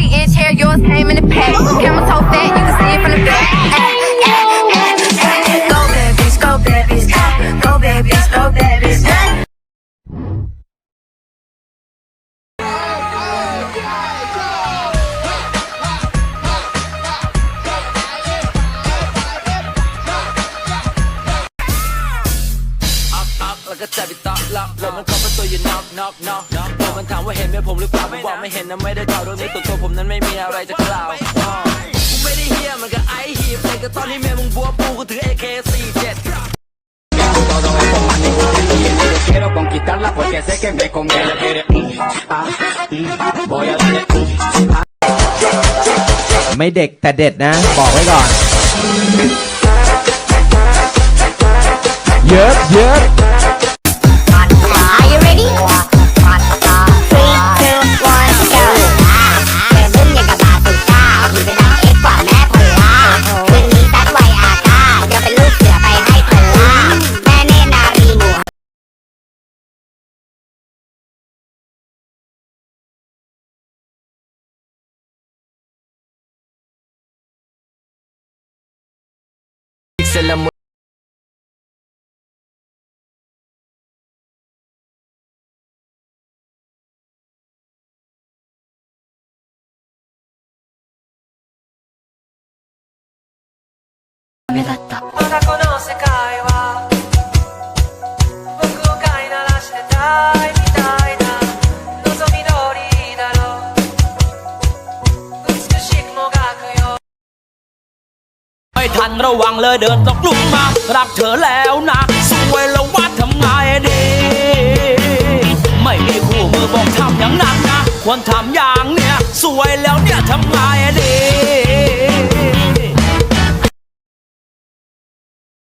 30 inch hair, yours came in the pack. Camera so fat, you can see it from the back. Go babies, go babies, go, babies, go babies. Up, up, like a knock knock knock มันถามว่าเห็นไหมผมหรือเปล่าผมบอกไม่เห็นนะไม่ได้ข่าวเรื่องนี้ตัวตัวผมนั้นไม่มีอะไรจะกล่าวอ้อกูไม่ได้เฮียมันก็ไอฮีบเลยก็ตอนที่เมียมึงบัวปูกูถือ AK47 Todo eso manico y yo quiero conquistarla porque sé que me conviene. Quiere, mm, ah, mm, voy a darle, mm, ah. ไม่เด็กแต่เด็ดนะ บอกไว้ก่อน เยอะเยอะ se la mueve. Conoce Kaiwa 僕を飼いならしてたい ไม่ทันระวังเลยเดินตกลุมมา รักเธอแล้วนะสวยแล้วว่าทำไงดี ไม่มีคู่มือบอกทำอย่างนั้นนะ ควรทำอย่างเนี้ยสวยแล้วเนี่ยทำไง